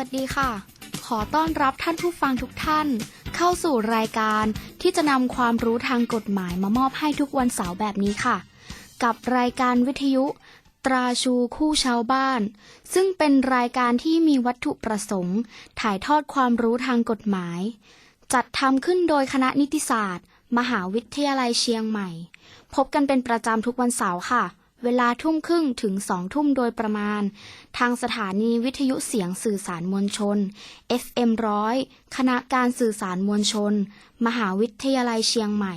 สวัสดีค่ะ ขอต้อนรับท่านผู้ฟังทุกท่าน เข้าสู่รายการที่จะนำความรู้ทางกฎหมายมามอบให้ทุกวันเสาร์แบบนี้ค่ะ กับรายการวิทยุ ตราชูคู่ชาวบ้าน ซึ่งเป็นรายการที่มีวัตถุประสงค์ ถ่ายทอดความรู้ทางกฎหมาย จัดทำขึ้นโดยคณะนิติศาสตร์ มหาวิทยาลัยเชียงใหม่ พบกันเป็นประจำทุกวันเสาร์ค่ะ เวลาทุ่มครึ่งถึงสองทุ่มโดยประมาณ ทางสถานีวิทยุเสียงสื่อสารมวลชน FM ร้อยคณะการสื่อสารมวลชน มหาวิทยาลัยเชียงใหม่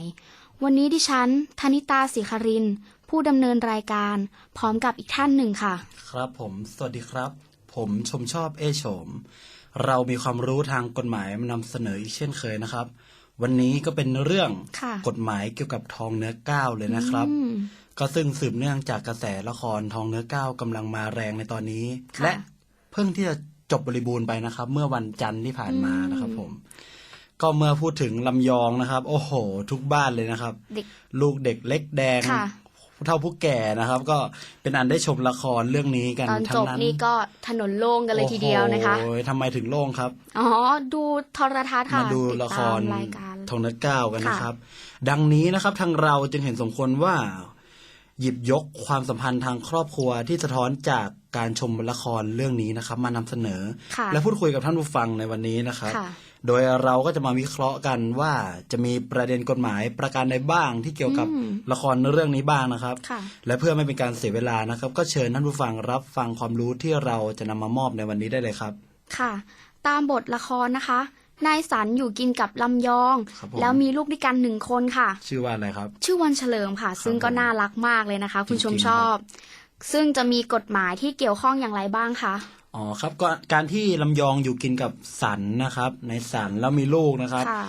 วันนี้ดิฉันธนิตาศิครินทร์ผู้ดำเนินรายการ พร้อมกับอีกท่านหนึ่งค่ะ ครับผม สวัสดีครับ ผมชมชอบเอโฉม เรามีความรู้ทางกฎหมายมานำเสนออีกเช่นเคยนะครับ วันนี้ก็เป็นเรื่องค่ะกฎหมายเกี่ยวกับทองเนื้อก้าวเลยนะครับอืม ก็ซึ่งสืบเนื่องจากกระแสละครทองเนื้อก้าวกำลังมาแรงในตอนนี้ ค่ะ และเพิ่งที่จะจบบริบูรณ์ไปนะครับ เมื่อวันจันทร์ที่ผ่านมานะครับผม ก็เมื่อพูดถึงลำยองนะครับ โอ้โห ทุกบ้านเลยนะครับ เด็ก ลูกเด็กเล็กแดงค่ะ ผู้เฒ่าผู้แก่นะครับ ก็เป็นอันได้ชมละครเรื่องนี้กันตอนทั้จงบนั้นนี่ก็ถนนโล่งกันเลยทีเดียวนะคะ โอ้โหทำไมถึงโล่งครับ อ๋อ ดูโทรทัศน์ค่ะมาดูติละคตามรรายการทองเนื้อก้าวกันค่ะนะครับ ดังนี้นะครับทางเราจึงเห็นสมควรว่า หยิบยกความสัมพันธ์ทางครอบครัวที่สะท้อนจากการชมละครเรื่องนี้นะครับ มานำเสนอค่ะและพูดคุยกับท่านผู้ฟังในวันนี้นะครับค่ะโดยเราก็จะมาวิเคราะห์กันว่าจะมีประเด็นกฎหมายประการใดบ้างที่เกี่ยวกับอืมละครเรื่องนี้บ้างนะครับค่ะและเพื่อไม่เป็นการเสียเวลานะครับ ก็เชิญท่านผู้ฟังรับฟังความรู้ที่เราจะนำมามอบในวันนี้ได้เลยครับ ค่ะ ตามบทละครนะคะ นายสันอยู่กินกับลำยอง ครับผม แล้วมีลูกด้วยกันหนึ่งคนค่ะ ชื่อว่าอะไรครับ ชื่อวันเฉลิมค่ะ ซึ่งก็ผมน่ารักมากเลยนะคะ คุณชมจริงๆชอบ ซึ่งจะมีกฎหมายที่เกี่ยวข้องอย่างไรบ้างคะอ๋อครับก็การที่ลำยองอยู่กินกับสันนะครับ ในสันแล้วมีลูกนะครับ ค่ะ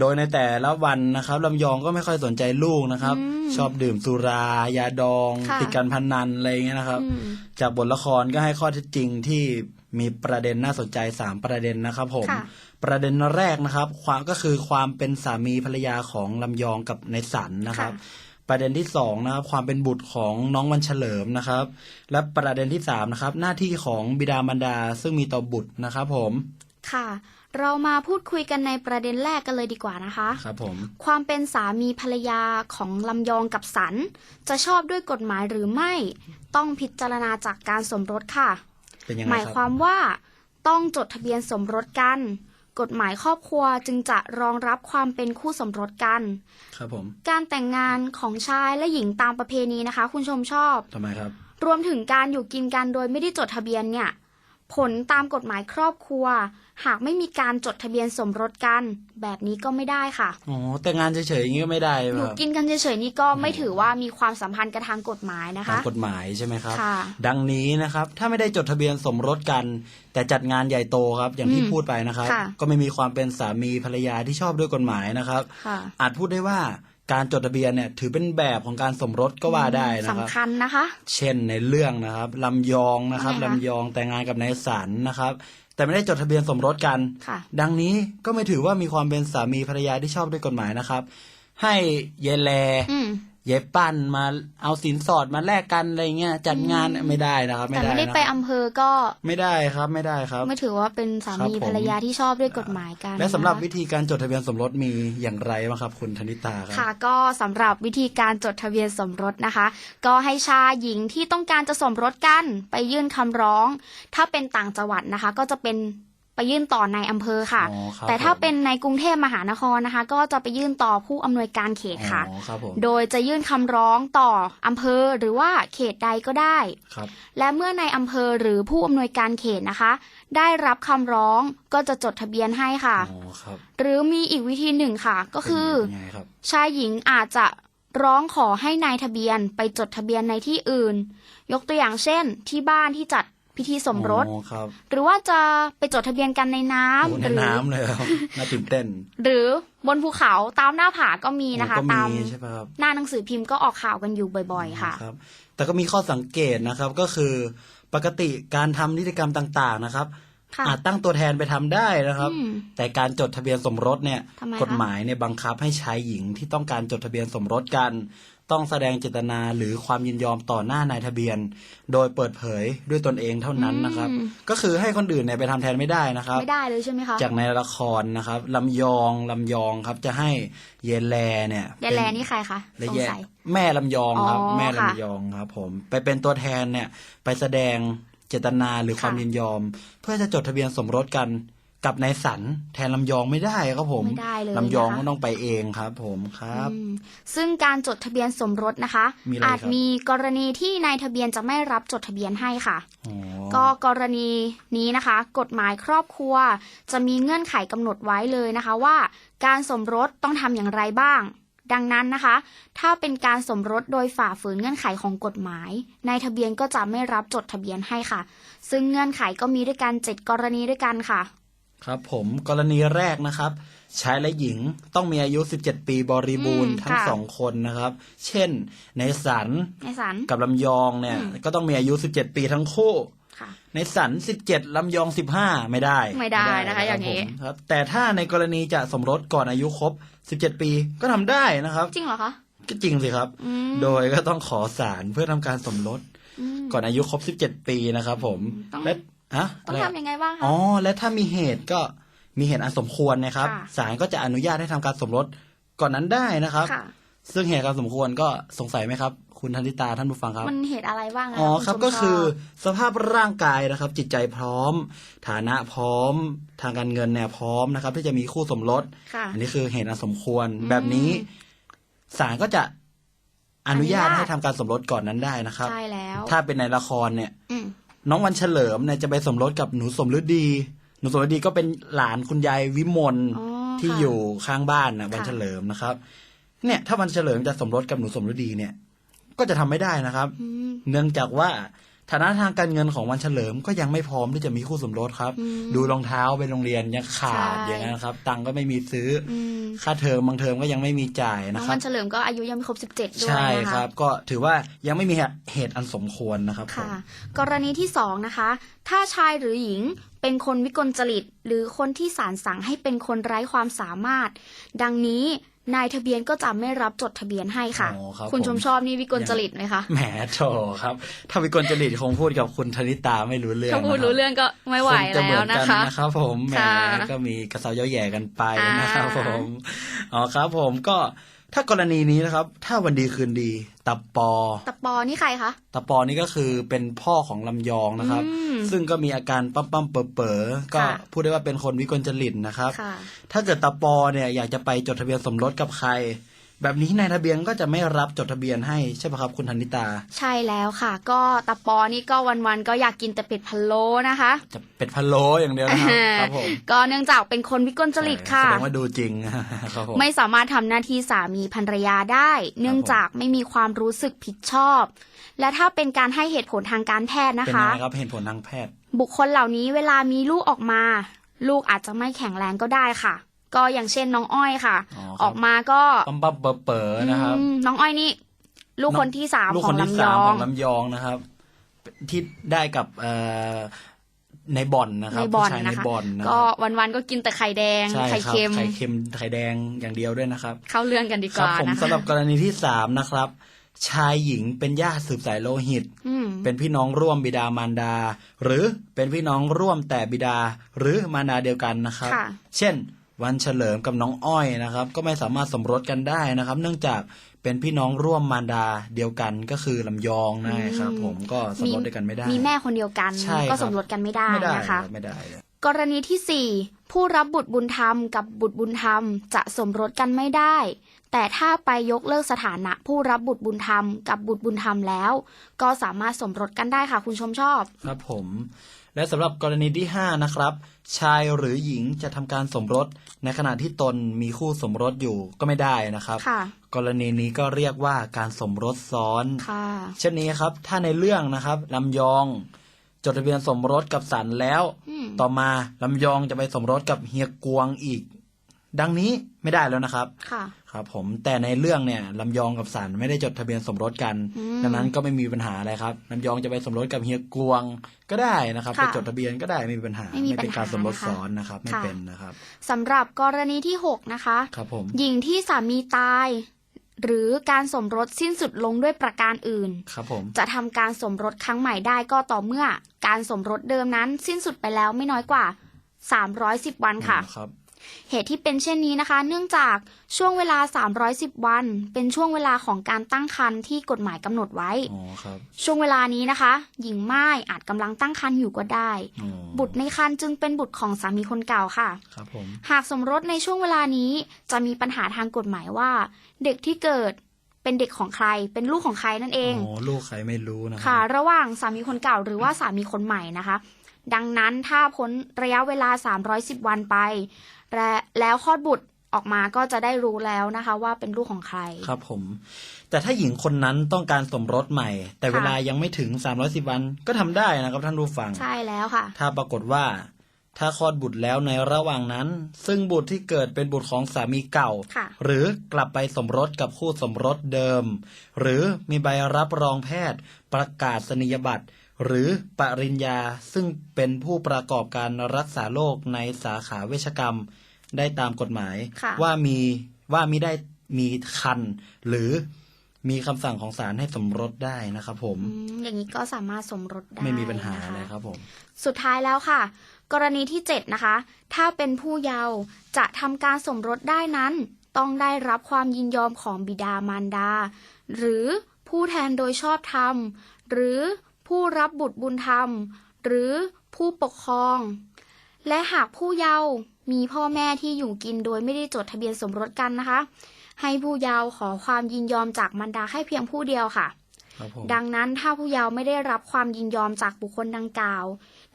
โดยในแต่ละวันนะครับลำยองก็ไม่ค่อยสนใจลูกนะครับ อืมชอบดื่มสุรายาดอง ค่ะติดการพนันอะไรอย่างเงี้ยนะครับ อืม จากบทละครก็ให้ข้อเท็จจริงที่ มีประเด็นน่าสนใจสามประเด็นนะครับผมค่ะประเด็นแรกนะครับความก็คือความเป็นสามีภรรยาของลำยองกับในสันนะครับ ประเด็นที่สองนะครับความเป็นบุตรของน้องวันเฉลิมนะครับ และประเด็นที่สามนะครับหน้าที่ของบิดามารดาซึ่งมีต่อบุตรนะครับผมค่ะเรามาพูดคุยกันในประเด็นแรกกันเลยดีกว่านะคะครับผมความเป็นสามีภรรยาของลำยองกับสัน จะชอบด้วยกฎหมายหรือไม่ ต้องพิจารณาจากการสมรสค่ะ เป็นยังไงหมายคควารับมว่าต้องจดทะเบียนสมรสกัน กฎหมายครอบครัวจึงจะรองรับความเป็นคู่สมรสกัน ครับผม การแต่งงานของชายและหญิงตามประเพณีนะคะ คุณชมชอบทำไมครับ รวมถึงการอยู่กินกันโดยไม่ได้จดทะเบียนเนี่ย ผลตามกฎหมายครอบครัว หากไม่มีการจดทะเบียนสมรสกัน แบบนี้ก็ไม่ได้ค่ะอ๋อแต่งงานเฉยๆอย่างนี้ก็ไม่ได้อคยู่รับกินกันเฉยๆนี่ก็ไม่ถือว่ามีความสัมพันธ์กันทางกฎหมายนะตามคะ กฎหมายใช่ไหมครับ ค่ะ ดังนี้นะครับ ถ้าไม่ได้จดทะเบียนสมรสกัน แต่จัดงานใหญ่โตครับ อย่างที่อืมพูดไปนะครับ ค่ะ ก็ไม่มีความเป็นสามีภรรยาที่ชอบด้วยกฎหมายนะครับ ค่ะ อาจพูดได้ว่า การจดทะเบียนเนี่ยถือเป็นแบบของการสมรสก็ว่าได้นะครับสำคัญนะคะ เช่นในเรื่องนะครับลำยองนะครับว่าไงคะลำยองแต่งงานกับนายสันนะครับ แต่ไม่ได้จดทะเบียนสมรสกันค่ะดังนี้ก็ไม่ถือว่ามีความเป็นสามีภรรยาที่ชอบด้วยกฎหมายนะครับ ให้เยแลอืม เยปั้นมาเอาสินสอดมาแลกกันอะไรเงี้ยจัดงานไม่ได้นะครับ ไม่แต่ได้ไม่ได้นะไปอำเภอก็ไม่ได้ครับไม่ได้ครับ ไม่ถือว่าเป็นสามีครับผม ภรรยาที่ชอบด้วยกฎหมายกันและสำหรับนะคะวิธีการจดทะเบียนสมรสมีอย่างไรบ้างครับ คุณธนิตาครับ ค่ะก็สำหรับวิธีการจดทะเบียนสมรสนะคะ ก็ให้ชายหญิงที่ต้องการจะสมรสกันไปยื่นคำร้อง ถ้าเป็นต่างจังหวัดนะคะ ก็จะเป็น ไปยื่นต่อในอำเภอค่ะ อ๋อครับแต่ถ้าผมเป็นในกรุงเทพมหานครนะคะ ก็จะไปยื่นต่อผู้อำนวยการเขตค่ะ อ๋อครับผมโดยจะยื่นคำร้องต่ออำเภอหรือว่าเขตใดก็ได้ ครับและเมื่อในอำเภอหรือผู้อำนวยการเขตนะคะ ได้รับคำร้องก็จะจดทะเบียนให้ค่ะ อ๋อครับหรือมีอีกวิธีหนึ่งค่ะ ก็คือ เป็นยังไงครับ ชายหญิงอาจจะร้องขอให้นายทะเบียนไปจดทะเบียนในที่อื่น ยกตัวอย่างเช่น ที่บ้านที่จัด พิธีสมรส อ๋อครับหรือว่าจะไปจดทะเบียนกันในน้ำโอ้หในรือน้ำเลยครับ น่าตื่นเต้นหรือบนภูเขาตามหน้าผาก็มีนะคะ โอ้ก็ตามมีใช่ไหมครับหน้าหนังสือพิมพ์ก็ออกข่าวกันอยู่บ่อยๆ ค่ะ ครับ แต่ก็มีข้อสังเกตนะครับก็คือ ปกติการทำนิติกรรมต่างๆนะครับค่ะ อาจตั้งตัวแทนไปทำได้นะครับอืมแต่การจดทะเบียนสมรสเนี่ยทำไมคะกฎหมายเนี่ยบังคับให้ชายหญิงที่ต้องการจดทะเบียนสมรสกัน ต้องแสดงเจตนาหรือความยินยอมต่อหน้านายทะเบียน โดยเปิดเผยด้วยตนเองเท่านั้นนะครับอืมก็คือให้คนอื่นเนี่ยไปทำแทนไม่ได้นะครับ ไม่ได้เลยใช่ไหมคะจากในละครนะครับลำยองลำยองครับจะให้เยนแลเนี่ยยายแลนี่ใครคะและสงแยสัยแม่ลำยองครับอ๋อแม่ค่ะลำยองครับ ผมไปเป็นตัวแทนเนี่ยไปแสดง เจตนาหรือค่ะความยินยอม เพื่อจะจดทะเบียนสมรสกันกับนายสันแทนลำยองไม่ได้ครับผมไม่ได้เลยลำยองนะคะก็ต้องไปเองครับ ผมครับอืมซึ่งการจดทะเบียนสมรสนะคะมีอะไรอาจครับมีกรณีที่นายทะเบียนจะไม่รับจดทะเบียนให้ค่ะอ๋อก็กรณีนี้นะคะ กฎหมายครอบครัว จะมีเงื่อนไขกำหนดไว้เลยนะคะว่า การสมรสต้องทำอย่างไรบ้าง ดังนั้นนะคะ ถ้าเป็นการสมรสโดยฝ่าฝืนเงื่อนไขของกฎหมาย นายทะเบียนก็จะไม่รับจดทะเบียนให้ค่ะ ซึ่งเงื่อนไขก็มีด้วยกันเจ็ดกรณีด้วยกันค่ะ ครับผมกรณีแรกนะครับชายและหญิงต้องมีอายุ 17 ปีบริบูรณ์อืมทั้งค่ะสองคนนะครับ เช่นในสันนายสันกับลำยองเนี่ยอืมก็ต้องมีอายุ 17 ปีทั้งคู่ ค่ะ ในสัน17ลำยอง15ไม่ได้ไม่ได้นะคะ อย่างนี้นี้ครับ แต่ถ้าในกรณีจะสมรสก่อนอายุครบ17ปีก็ทำได้นะครับ จริงเหรอคะก็จริงสิครับอืมโดยก็ต้องขอศาลเพื่อทำการสมรสอืมก่อนอายุครบ17ปีนะครับผมต้องและอะต้องอะไรทำยังไงบ้างคะอ๋อและถ้ามีเหตุก็มีเหตุอันสมควรนะครับค่ะศาลก็จะอนุญาตให้ทำการสมรสก่อนนั้นได้นะครับค่ะ ซึ่งเหตุการสมควรก็สงสัยไหมครับ คุณธนิตาท่านผู้ฟังครับ มันเหตุอะไรบ้างนะอ๋อณครับชมก็คือชบสภาพร่างกายนะครับ จิตใจพร้อม ฐานะพร้อม ทางการเงินเนี่ยพร้อมนะครับ ที่จะมีคู่สมรสค่ะอันนี้คือเหตุอันสมควรอืมแบบนี้ศาลก็จะอนุญาตอนุญาตให้ทำการสมรสก่อนนั้นได้นะครับใช่แล้ว ถ้าเป็นในละครเนี่ยอืมน้องวันเฉลิมเนี่ยจะไปสมรสกับหนูสมฤดี หนูสมฤดีก็เป็นหลานคุณยายวิมลอ๋อที่ค่ะอยู่ข้างบ้านนะค่ะวันเฉลิมนะครับ เนี่ย ถ้าวันเฉลิมจะสมรสกับหนูสมฤดีเนี่ย ก็จะทำไม่ได้นะครับอืมเนื่องจากว่าฐานะทางการเงินของวันเฉลิมก็ยังไม่พร้อมที่จะมีคู่สมรสครับอืมดูรองเท้าไปโรงเรียนยังขาดใช่อย่างนั้นนะครับ ตังค์ก็ไม่มีซื้อออืมค่าเทอมบางเทอมก็ยังไม่มีจ่ายน้นะองครัวับนเฉลิมก็อายุยังไม่ครบสิบเจ็ดด้วยใช่นะคคะรับ ก็ถือว่ายังไม่มีเหตุอันสมควรนะครับผมค่ะ กรณีที่สองนะคะ ถ้าชายหรือหญิงเป็นคนวิกลจริต หรือคนที่ศาลสั่งให้เป็นคนไร้ความสามารถ ดังนี้ นายทะเบียนก็จะไม่รับจดทะเบียนให้ค่ะอ๋อรับคุณผชมชอบนี่วิกลจริตไหมคะแหมโถครับ ถ้าวิกลจริตคงพูดกับคุณธนิตาไม่รู้เรื่องถ้าพูดนะคบรู้เรื่องก็ไม่ไหวคงจะเหมืแล้อวนกันะคะ นะครับผมแหมค่ะก็มีกระเซาเย้าแย่กันไปอ่านนะครับผมอ๋อครับผมก็ถ้ากรณีนี้นะครับ ถ้าวันดีคืนดีตับปอตะปอนี่ใครคะตะปอนี่ก็คือเป็นพ่อของลำยองนะครับ อืม ซึ่งก็มีอาการปั๊มปั๊มๆเป๋อเป๋อๆก็ค่ะ พูดได้ว่าเป็นคนวิกลจริตนะครับ ค่ะ ถ้าเกิดตะปอเนี่ยอยากจะไปจดทะเบียนสมรสกับใคร แบบนี้นายทะเบียนก็จะไม่รับจดทะเบียนให้ใช่ไหมครับคุณธนิตา ใช่แล้วค่ะ ก็ตะปอนี่ก็วันๆก็อยากกินแต่เป็ดพะโล้นะคะจะเป็ดพะโล้อย่างเดียวนะครับครับผมก็เนื่องจากเป็นคนวิกลจริตค่ะแสดงว่าดูจริงครับผมไม่สามารถทำหน้าที่สามีภรรยาได้ เนื่องจากไม่มีความรู้สึกผิดชอบ และถ้าเป็นการให้เหตุผลทางการแพทย์นะเป็นคะยังไงครับเห็นผลทางแพทย์ บุคคลเหล่านี้เวลามีลูกออกมา ลูกอาจจะไม่แข็งแรงก็ได้ค่ะ ก็อย่างเช่นน้องอ้อยค่ะ อ๋อครับ ออกมาก็ปั๊มปั๊มเป๋อเป๋อๆนะครับอืมน้องอ้อยนี่ ลูกคนที่สามลูกขอคงนที่ลำยสามอขง องลำยองนะครับ ที่ได้กับเอ่อในบ่อนนะครับในบ่อนผู้ชายในนะคะ บ่อนนะคก็รับวันๆก็กินแต่ไข่แดง ใช่ไข่ครับเค็ม ไข่เค็มไข่แดงอย่างเดียวด้วยนะครับ เข้าเรื่องกันดีกครับว่าผมนะสำหรับคะกรณีที่สามนะครับ ชายหญิงเป็นญาติสืบสายโลหิต อืม เป็นพี่น้องร่วมบิดามารดา หรือเป็นพี่น้องร่วมแต่บิดาหรือมารดาเดียวกันนะครับ ค่ะ เช่น วันเฉลิมกับน้องอ้อยนะครับ ก็ไม่สามารถสมรสกันได้นะครับ เนื่องจากเป็นพี่น้องร่วมมารดาเดียวกันก็คือลำยองนะครับอืมผมก็สมรสด้วยกันไม่ได้ มีแม่คนเดียวกันใช่ครับก็สมรสกันไม่ได้ไม่ได้นะคะไม่ได้กรณีที่ 4 ผู้รับบุตรบุญธรรมกับบุตรบุญธรรม จะสมรสกันไม่ได้ แต่ถ้าไปยกเลิกสถานะ ผู้รับบุตรบุญธรรมกับบุตรบุญธรรมแล้ว ก็สามารถสมรสกันได้ค่ะคุณชมชอบ ครับผม และสำหรับกรณีที่ 5 นะครับ ชายหรือหญิงจะทำการสมรส ในขณะที่ตนมีคู่สมรสอยู่ก็ไม่ได้นะครับ ค่ะ กรณีนี้ก็เรียกว่าการสมรสซ้อน ค่ะ เช่นนี้ครับ ถ้าในเรื่องนะครับลำยอง จดทะเบียนสมรสกับสันแล้ว อืม ต่อมาลำยองจะไปสมรสกับเฮียกวงอีก ดังนี้ไม่ได้แล้วนะครับ ค่ะ ครับผมแต่ในเรื่องเนี่ยลำยองกับสันไม่ได้จดทะเบียนสมรสกันอืมดังนั้นก็ไม่มีปัญหาอะไรครับลำยองจะไปสมรสกับเฮียกวงก็ได้นะครับค่ะไปจดทะเบียนก็ได้ไม่มีปัญหาไม่มีเป็นการปัญหาสมรสนะคะซ้อนนะครับ ไม่ค่ะ เป็นนะครับ สำหรับกรณีที่ 6 นะคะ ครับผมหญิงที่สามีตาย หรือการสมรสสิ้นสุดลงด้วยประการอื่น ครับผมจะทำการสมรสครั้งใหม่ได้ก็ต่อเมื่อ การสมรสเดิมนั้นสิ้นสุดไปแล้วไม่น้อยกว่า 310 วันค่ะอ๋อครับ เหตุที่เป็นเช่นนี้นะคะ เนื่องจากช่วงเวลา 310 วัน เป็นช่วงเวลาของการตั้งครรภ์ที่กฎหมายกำหนดไว้ อ๋อครับช่วงเวลานี้นะคะ หญิงม่ายอาจกำลังตั้งครรภ์อยู่ก็ได้ อ๋อบุตรในครรภ์จึงเป็นบุตรของสามีคนเก่าค่ะ ครับผม หากสมรสในช่วงเวลานี้จะมีปัญหาทางกฎหมายว่า เด็กที่เกิดเป็นเด็กของใคร เป็นลูกของใครนั่นเอง อ๋อลูกใครไม่รู้นะค่ะระหว่างสามีคนเก่าหรือว่าสามีคนใหม่นะคะ ดังนั้นถ้าพ้นระยะเวลา 310 วันไป และแล้วคลอดบุตรออกมาก็จะได้รู้แล้วนะคะ ว่าเป็นลูกของใคร ครับผม แต่ถ้าหญิงคนนั้นต้องการสมรสใหม่ แต่ค่ะเวลายังไม่ถึง 310 วันก็ทำได้นะครับท่านผู้ฟัง ใช่แล้วค่ะ ถ้าปรากฏว่า ถ้าคลอดบุตรแล้วในระหว่างนั้น ซึ่งบุตรที่เกิดเป็นบุตรของสามีเก่าค่ะหรือกลับไปสมรสกับคู่สมรสเดิม หรือมีใบรับรองแพทย์ประกาศนียบัตร หรือปริญญาซึ่งเป็นผู้ประกอบการรักษาโรคในสาขาเวชกรรมได้ตามกฎหมาย ค่ะ ว่ามีว่ามิได้มีคัน หรือมีคำสั่งของศาลให้สมรสได้นะครับผมอืมอย่างนี้ก็สามารถสมรสได้ไม่มีปัญหานะคะอะไรครับผม สุดท้ายแล้วค่ะ กรณีที่ 7 นะคะ ถ้าเป็นผู้เยาว์จะทำการสมรสได้นั้น ต้องได้รับความยินยอมของบิดามารดา หรือผู้แทนโดยชอบธรรม หรือ ผู้รับบุตรบุญธรรม หรือผู้ปกครอง และหากผู้เยาว์มีพ่อแม่ที่อยู่กินโดยไม่ได้จดทะเบียนสมรสกันนะคะ ให้ผู้เยาว์ขอความยินยอมจากมารดาแค่เพียงผู้เดียวค่ะครับผมดังนั้นถ้าผู้เยาว์ไม่ได้รับความยินยอมจากบุคคลดังกล่าว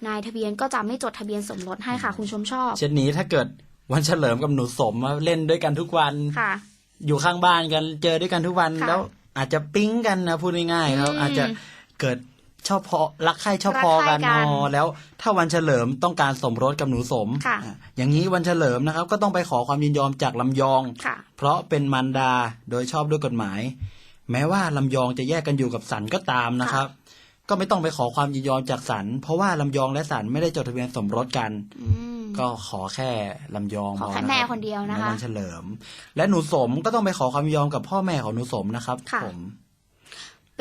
นายทะเบียนก็จะไม่จดทะเบียนสมรสให้ค่ะ คุณชมชอบเช่นนี้ถ้าเกิดวันเฉลิมกับหนูสมมาเล่นด้วยกันทุกวันค่ะอยู่ข้างบ้านกันเจอด้วยกันทุกวันค่ะแล้วอาจจะปิ๊งกันนะพูดง่ายๆครับอืมอาจจะเกิด ชอบพอรักใคร่ชอบพอรักใคร่กันกันอ๋อแล้ว ถ้าวันเฉลิมต้องการสมรสกับหนูสมค่ะอะอย่างนี้วันเฉลิมนะครับ ก็ต้องไปขอความยินยอมจากลำยอง ค่ะ เพราะเป็นมารดาโดยชอบด้วยกฎหมาย แม้ว่าลำยองจะแยกกันอยู่กับสันก็ตามนะครับ ก็ไม่ต้องไปขอความยินยอมจากสัน เพราะว่าลำยองและสันไม่ได้จดทะเบียนสมรสกัน อืม ก็ขอแค่ลำยองขอแค่พะรับแม่คนเดียวนะคะในวันเฉลิม และหนูสมก็ต้องไปขอความยินยอมกับพ่อแม่ของหนูสมนะครับค่ะ ผม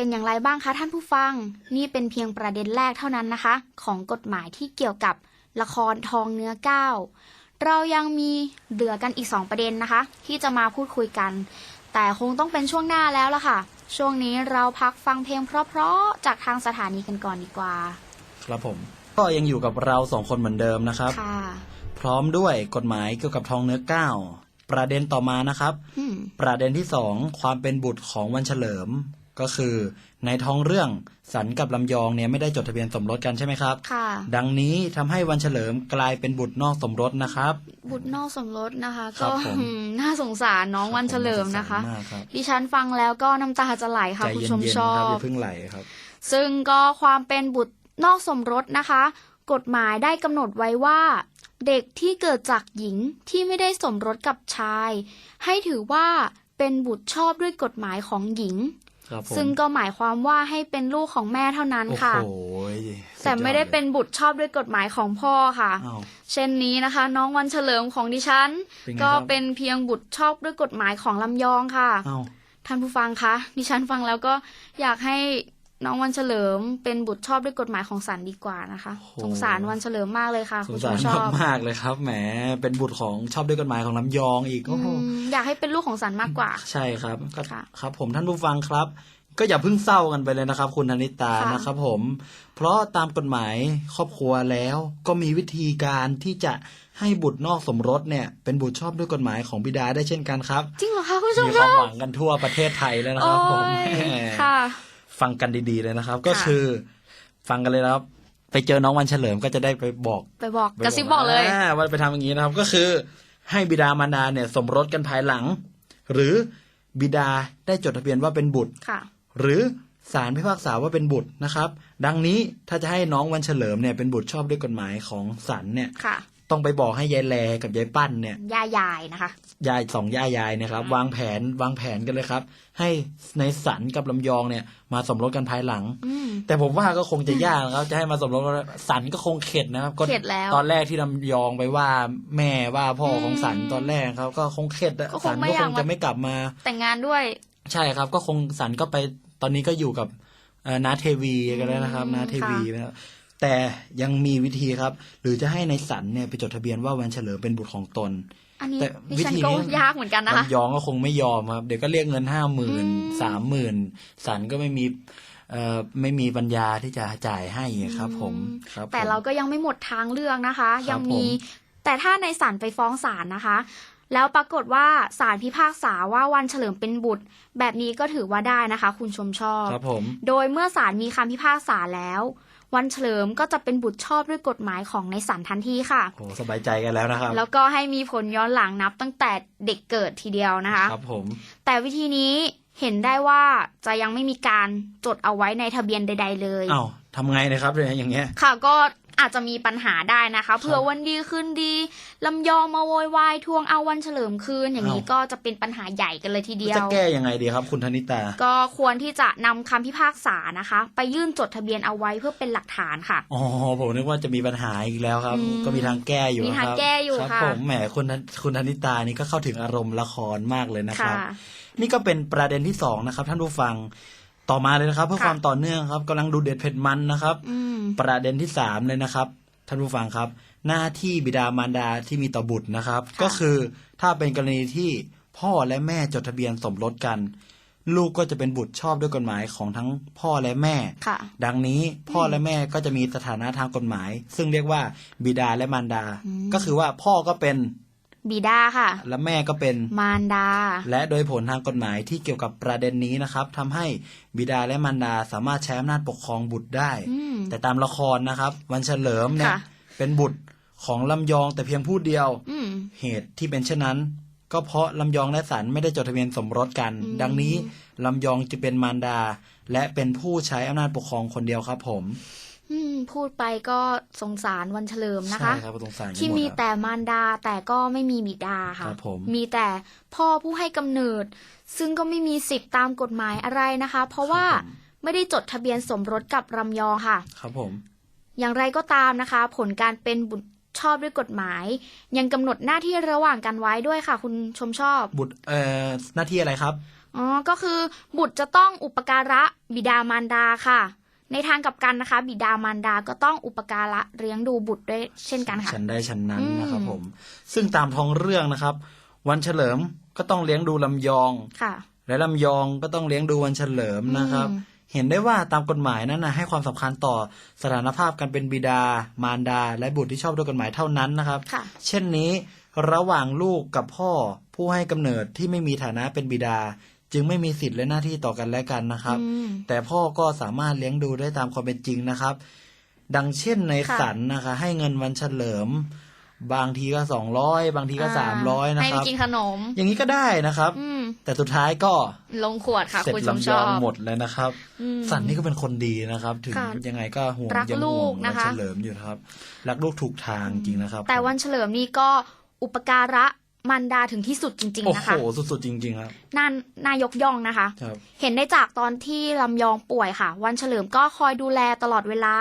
เป็นอย่างไรบ้างคะท่านผู้ฟัง นี่เป็นเพียงประเด็นแรกเท่านั้นนะคะ ของกฎหมายที่เกี่ยวกับละครทองเนื้อก้าวเรายังมีเหลือกันอีกสองประเด็นนะคะ ที่จะมาพูดคุยกัน แต่คงต้องเป็นช่วงหน้าแล้วล่ะค่ะ ช่วงนี้เราพักฟังเพลงเพราะๆจากทางสถานีกันก่อนดีกว่า ครับผม ก็ยังอยู่กับเราสองคนเหมือนเดิมนะครับค่ะพร้อมด้วยกฎหมายเกี่ยวกับทองเนื้อก้าวประเด็นต่อมานะครับอืมประเด็นที่สองความเป็นบุตรของวันเฉลิม ก็คือในท้องเรื่องสันกับลำยองเนี่ยไม่ได้จดทะเบียนสมรสกันใช่ไหมครับ ค่ะ ดังนี้ทำให้วันเฉลิมกลายเป็นบุตรนอกสมรสนะครับ บุตรนอกสมรสนะคะ ครัก็บผม อืมน่าสงสารน้องวันเฉลิมนะคะขอบณมากครับดิฉันฟังแล้วก็น้ำตาจะไหลค่ะใจคุณเย็ชมนชๆอครับบอย่าเพิ่งไหลครับ ซึ่งก็ความเป็นบุตรนอกสมรสนะคะ กฎหมายได้กำหนดไว้ว่า เด็กที่เกิดจากหญิงที่ไม่ได้สมรสกับชาย ให้ถือว่าเป็นบุตรชอบด้วยกฎหมายของหญิง ครับผมซึ่งก็หมายความว่าให้เป็นลูกของแม่เท่านั้นโอ้ค่ะโหแต่ไม่ได้เป็นบุตรชอบด้วยกฎหมายของพ่อค่ะ อ้าว เช่นนี้นะคะ น้องวันเฉลิมของดิฉัน เป็นไงก็ครับเป็นเพียงบุตรชอบด้วยกฎหมายของลำยองค่ะ อ้าวท่านผู้ฟังคะดิฉันฟังแล้วก็อยากให้ น้องวันเฉลิมเป็นบุตรชอบด้วยกฎหมายของศาลดีกว่านะคะ สงสารวันเฉลิมมากเลยค่ะสคุงณสารชอบมากๆเลยครับแหมเป็นบุตรของชอบด้วยกฎหมายของลำยองอีกอืโอ้โหมอยากให้เป็นลูกของศาลมากกว่า ใช่ครับก็ค่ะครับ ผมท่านผู้ฟังครับ ก็อย่าเพิ่งเศร้ากันไปเลยนะครับ คุณธนิตาค่ะนะครับ ผม เพราะตามกฎหมายครอบครัวแล้วก็มีวิธีการที่จะให้บุตรนอกสมรสเนี่ย เป็นบุตรชอบด้วยกฎหมายของบิดาได้เช่นกันครับจริงเหรอคะคุณผู้ชมมีชความอบหวังกันทั่วประเทศไทยแล้วนะโอ้ครับผมยแหมค่ะ ฟังกันดีๆเลยนะครับ ก็ค่ะคือฟังกันเลยนะครับ ไปเจอน้องวันเฉลิมก็จะได้ไปบอกไปบอกกระซิบบอกเลยาว่าไปทำอย่างนี้นะครับ ก็คือ ให้บิดามารดาเนี่ย สมรสกันภายหลัง หรือบิดาได้จดทะเบียนว่าเป็นบุตรค่ะหรือศาลพิพากษาว่าเป็นบุตรนะครับ ดังนี้ถ้าจะให้น้องวันเฉลิมเนี่ยเป็นบุตรชอบด้วยกฎหมายของศาลเนี่ยค่ะ ต้องไปบอกให้ยายแลกับยายปั้นเนี่ยย่ายายนะคะ ยายสองย่ายายเนะครับ วางแผนวางแผนกันเลยครับ ให้ในสันกับลำยองเนี่ย มาสมรสกันภายหลังอืมแต่ผมว่าก็คงจะยากนะครับ จะให้มาสมรสกันสันก็คงเข็ดนะครับก็เข็ดแล้วตอนแรกที่ลำยองไปว่าแม่ว่าพ่อของสันอืมตอนแรกครับ ก็คงเข็ดอะก็คงสันไม่ก็อคยากงมาจะไม่กลับมา แต่งงานด้วย ใช่ครับ ก็คงสันก็ไปตอนนี้ก็อยู่กับเอ่อนาเทวีกันแล้วนะครับอืมนาเทวีค่ะนะครับ แต่ยังมีวิธีครับ หรือจะให้ในสันเนี่ยไปจดทะเบียนว่าวันเฉลิมเป็นบุตรของตน อันนี้แต่ดิฉันวิธีก็นี้ยากเหมือนกันนะคะลำยองก็คงไม่ยอมครับ เดี๋ยวก็เรียกเงินห้าหมื่นอืมสามหมื่นสันก็ไม่มีเอ่อไม่มีปัญญาที่จะจ่ายให้ครับ ผมครับแต่ผม เราก็ยังไม่หมดทางเลือกนะคะครับยังมี ผม แต่ถ้าในศาลไปฟ้องศาลนะคะ แล้วปรากฏว่าศาลพิพากษาว่าวันเฉลิมเป็นบุตร แบบนี้ก็ถือว่าได้นะคะ คุณชมชอบ ครับผม โดยเมื่อศาลมีคำพิพากษาแล้ว วันเฉลิมก็จะเป็นบุตรชอบด้วยกฎหมายของในศาลทันทีค่ะโอ้สบายใจกันแล้วนะครับแล้วก็ให้มีผลย้อนหลังนับตั้งแต่เด็กเกิดทีเดียวนะคะครับผมแต่วิธีนี้เห็นได้ว่าจะยังไม่มีการจดเอาไว้ในทะเบียนใด ๆ เลยอ้าวทำไงนะครับเนี่ยอย่างเงี้ย ค่ะก็ อาจจะมีปัญหาได้นะคะเผื่อวันดีคืนดีลำยองมาโวยวายทวงเอาวันเฉลิมคืนอย่างนี้อ้าวก็จะเป็นปัญหาใหญ่กันเลยทีเดียจะวแก้ยังไงดีครับ คุณธนิตา ก็ควรที่จะนำคำพิพากษานะคะ ไปยื่นจดทะเบียนเอาไว้เพื่อเป็นหลักฐานค่ะอ๋อผมนึกว่าจะมีปัญหาอีกแล้วครับอืมก็มีทางแก้อยู่มีทางครับแก้อยู่ครับค่ะผมแหมคุณธคุณธนิตานี่ก็เข้าถึงอารมณ์ละครมากเลยนะครับค่ะนี่ก็เป็นประเด็นที่สองนะครับท่านผู้ฟัง ต่อมาเลยนะครับ เพื่อค่ะ ความต่อเนื่องครับกำลังดูเด็ดเผ็ดมันนะครับ อืม ประเด็นที่สามเลยนะครับท่านผู้ฟังครับ หน้าที่บิดามารดาที่มีต่อบุตรนะครับค่ะก็คือถ้าเป็นกรณีที่พ่อและแม่จดทะเบียนสมรสกัน ลูกก็จะเป็นบุตรชอบด้วยกฎหมายของทั้งพ่อและแม่ ค่ะ ดังนี้พ่อและแม่ก็จะมีสถานะทางกฎหมาย ซึ่งเรียกว่าบิดาและมารดาอืมก็คือว่าพ่อก็เป็น บิดาค่ะ และแม่ก็เป็นมารดา และโดยผลทางกฎหมายที่เกี่ยวกับประเด็นนี้นะครับทำให้บิดาและมารดาสามารถใช้อำนาจปกครองบุตรได้อืมแต่ตามละครนะครับ วันเฉลิมเนี่ยค่ะเป็นบุตรของลำยองแต่เพียงผู้เดียวอืมเหตุที่เป็นเช่นนั้น ก็เพราะลำยองและสันไม่ได้จดทะเบียนสมรสกันอืมดังนี้ลำยองจะเป็นมารดา และเป็นผู้ใช้อำนาจปกครองคนเดียวครับผม อืมพูดไปก็สงสารวันเฉลิมนะคะ ใช่ครับสงสารกันที่หดมีครับแต่มารดาแต่ก็ไม่มีบิดาค่ะ ครับผม มีแต่พ่อผู้ให้กำเนิด ซึ่งก็ไม่มีสิทธิ์ตามกฎหมายอะไรนะคะ เพราะว่าครับผมไม่ได้จดทะเบียนสมรสกับรำยองค่ะ ครับผม อย่างไรก็ตามนะคะ ผลการเป็นบุตรชอบด้วยกฎหมาย ยังกำหนดหน้าที่ระหว่างกันไว้ด้วยค่ะ คุณชมชอบ บุตรเอ่อหน้าที่อะไรครับ อ๋อ ก็คือบุตรจะต้องอุปการะบิดามารดาค่ะ ในทางกลับกันนะคะ บิดามารดาก็ต้องอุปการะเลี้ยงดูบุตรด้วยเช่นกันค่ะฉันได้ฉันนั้นอืมนะครับผม ซึ่งตามท้องเรื่องนะครับ วันเฉลิมก็ต้องเลี้ยงดูลำยองค่ะ และลำยองก็ต้องเลี้ยงดูวันเฉลิมนะครับอืมเห็นได้ว่าตามกฎหมายนั้นนะให้ความสำคัญต่อสถานภาพการเป็นบิดา มารดา และบุตรที่ชอบด้วยกฎหมายเท่านั้นนะครับค่ะเช่นนี้ระหว่างลูกกับพ่อผู้ให้กำเนิดที่ไม่มีฐานะเป็นบิดา จึงไม่มีสิทธิ์และหน้าที่ต่อกันและกันนะครับ อืม แต่พ่อก็สามารถเลี้ยงดูได้ตามความเป็นจริงนะครับ ดังเช่นในค่ะ สันนะคะ ให้เงินวันเฉลิม บางทีก็สองร้อยบางทีก็สามร้อยนะให้คไปรับ กินขนม อย่างนี้ก็ได้นะครับ อืม แต่สุดท้ายก็ลงขวดค่ะ เสร็จคุณชมลำชยอองบหมดเลยนะครับ อืมสันนี่ก็เป็นคนดีนะครับ ถึงค่ะยังไงก็ห่วงรักยังลูห่วกงนะวันคะ เฉลิมอยู่นะครับ รักลูกถูกทางจริงนะครับแต่วันเฉลิมนี่ก็อุปการะ มารดาถึงที่สุดจริงโอ้ๆนะโหคะสุดๆจริงๆครับนานนายกย่องนะคะ ครับ เห็นได้จากตอนที่ลำยองป่วยค่ะ วันเฉลิมก็คอยดูแลตลอดเวลา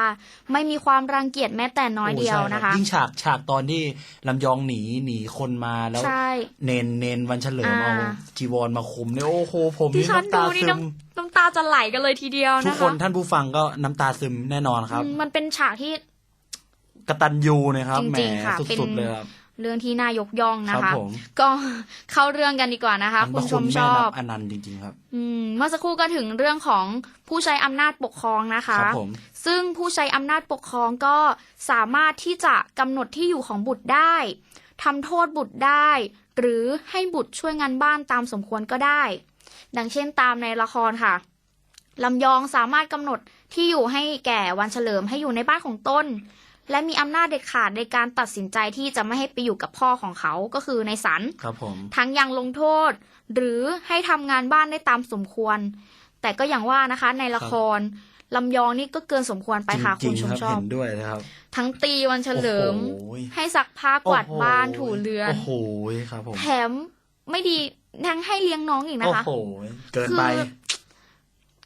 ไม่มีความรังเกียจแม้แต่น้อยเดียวโใช่รับนะคะ ยิ่งฉากฉากตอนที่ลำยองหนีหนีคนมาแล้ว ใช่ เนนเนนวันเฉลิมอ่าเอาจีวรมาคุมเนี่ยโอ้โหผมที่นี่ฉันน้ำดูตานี่ซึมน้ำน้ำตาจะไหลกันเลยทีเดียวทุกนะคคะนท่านผู้ฟังก็น้ำตาซึมแน่นอนครับ อืมมันเป็นฉากที่กตัญญูนะครับแหมจริงๆค่ะเป็น สุดๆเลยครับ เรื่องที่น่ายกย่องนะครัคะ บผมก็เข้าเรื่องกันดีกว่านะคะพคุระณชคุณมชแม่อนับบอนันต์จริงๆครับ อืมเมื่อสักครู่ก็ถึงเรื่องของผู้ใช้อำนาจปกครองนะคะครับผม ซึ่งผู้ใช้อำนาจปกครองก็สามารถที่จะกำหนดที่อยู่ของบุตรได้ทำโทษบุตรได้ หรือให้บุตรช่วยงานบ้านตามสมควรก็ได้ ดังเช่นตามในละครค่ะลำยองสามารถกำหนดที่อยู่ให้แก่วันเฉลิมให้อยู่ในบ้านของตน และมีอำนาจเด็ดขาดในการตัดสินใจที่จะไม่ให้ไปอยู่กับพ่อของเขาก็คือในสันครับผมทั้งยังลงโทษ หรือให้ทำงานบ้านได้ตามสมควร แต่ก็อย่างว่านะคะ ในละครลำยองนี่ก็เกินสมควรไปค่ะจริคุงณชๆมครับชอเห็บนด้วยนะครับ ทั้งตีวันเฉลิมโอ้โหให้ซักผ้ากวาดบ้านถูเรือนโอ้โหครับผมแถมไม่ดียังให้เลี้ยงน้องอีกนะโอ้คะโหเกินไปคือ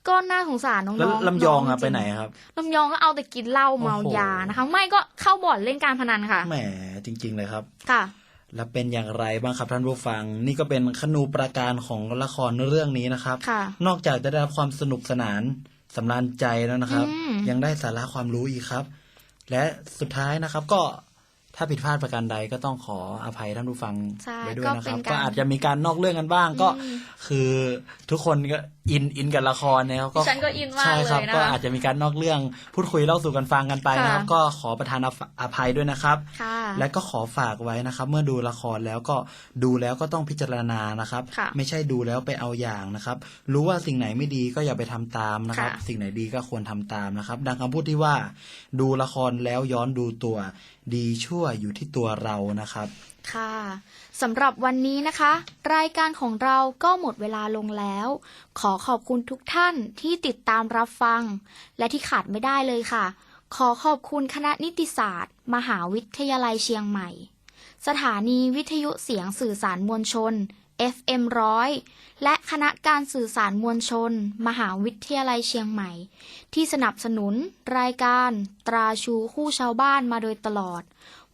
ก็น่าสงสารน้องๆแล้วลำยองอะจริไปไหนครับลำยองก็เอาแต่กินเหล้าเมายานะคะ ไม่ก็เข้าบ่อนเล่นการพนันค่ะแหมจริง ๆ เลยครับค่ะ และเป็นอย่างไรบ้างครับท่านผู้ฟัง นี่ก็เป็นขนูประการของละครเรื่องนี้นะครับค่ะนอกจากจะได้รับความสนุกสนานสำราญใจแล้วนะครับอืมยังได้สาระความรู้อีกครับ และสุดท้ายนะครับก็ ถ้าผิดพลาดประการใดก็ต้องขออภัยท่านผู้ฟังใช่ไว้ด้วยนะคก็เป็รับนการก็อาจจะมีการนอกเรื่องกันบ้างก็อืมคือทุกคนก็อินอินกับละครนะครับก็ดิฉันก็อินมากใช่ครับเลยนะคะก็อาจจะมีการนอกเรื่องพูดคุยเล่าสู่กันฟังกันไปนะครับค่ะก็ขอประทานอภอภัยด้วยนะครับค่ะและก็ขอฝากไว้นะครับ เมื่อดูละครแล้วก็ดูแล้วก็ต้องพิจารณานะครับค่ะไม่ใช่ดูแล้วไปเอาอย่างนะครับ รู้ว่าสิ่งไหนไม่ดีก็อย่าไปทำตามนะครับค่ะสิ่งไหนดีก็ควรทำตามนะครับ ดังคำพูดที่ว่า ดูละครแล้วย้อนดูตัว ดีชั่วอยู่ที่ตัวเรานะครับ ค่ะสำหรับวันนี้นะคะ รายการของเราก็หมดเวลาลงแล้ว ขอขอบคุณทุกท่านที่ติดตามรับฟัง และที่ขาดไม่ได้เลยค่ะ ขอขอบคุณคณะนิติศาสตร์ มหาวิทยาลัยเชียงใหม่ สถานีวิทยุเสียงสื่อสารมวลชน FM ร้อยและคณะการสื่อสารมวลชน มหาวิทยาลัยเชียงใหม่ ที่สนับสนุนรายการตราชูคู่ชาวบ้านมาโดยตลอด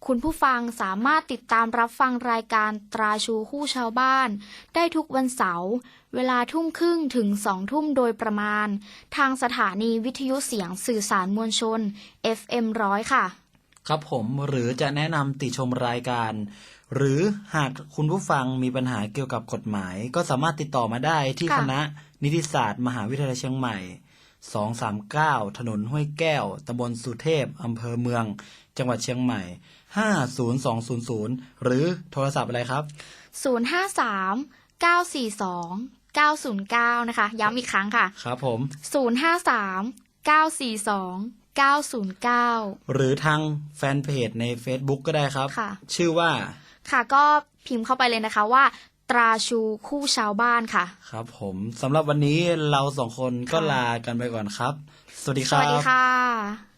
คุณผู้ฟังสามารถติดตามรับฟังรายการตราชูคู่ชาวบ้าน ได้ทุกวันเสาร์เวลาทุ่มครึ่งถึงสองทุ่มโดยประมาณ ทางสถานีวิทยุเสียงสื่อสารมวลชน FM ร้อยค่ะ ครับผมหรือจะแนะนำติชมรายการ หรือหากคุณผู้ฟังมีปัญหาเกี่ยวกับกฎหมาย ก็สามารถติดต่อมาได้ที่ค่ะคณะนิติศาสตร์มหาวิทยาลัยเชียงใหม่ 239 ถนนห้วยแก้ว ตำบลสุเทพ อำเภอเมือง จังหวัดเชียงใหม่ 50200 หรือโทรศัพท์อะไรครับ 053 942 909 นะคะ ย้ำอีกครั้งค่ะ ครับผม 053 942 909 หรือทางแฟนเพจใน Facebook ก็ได้ครับค่ะชื่อว่า ค่ะก็พิมพ์เข้าไปเลยนะคะว่า ตราชูคู่ชาวบ้านค่ะ ครับผมสำหรับวันนี้เราสองคนก็ค่ะลากันไปก่อนครับ สวัสดีคสรับ วัสดีค่ะ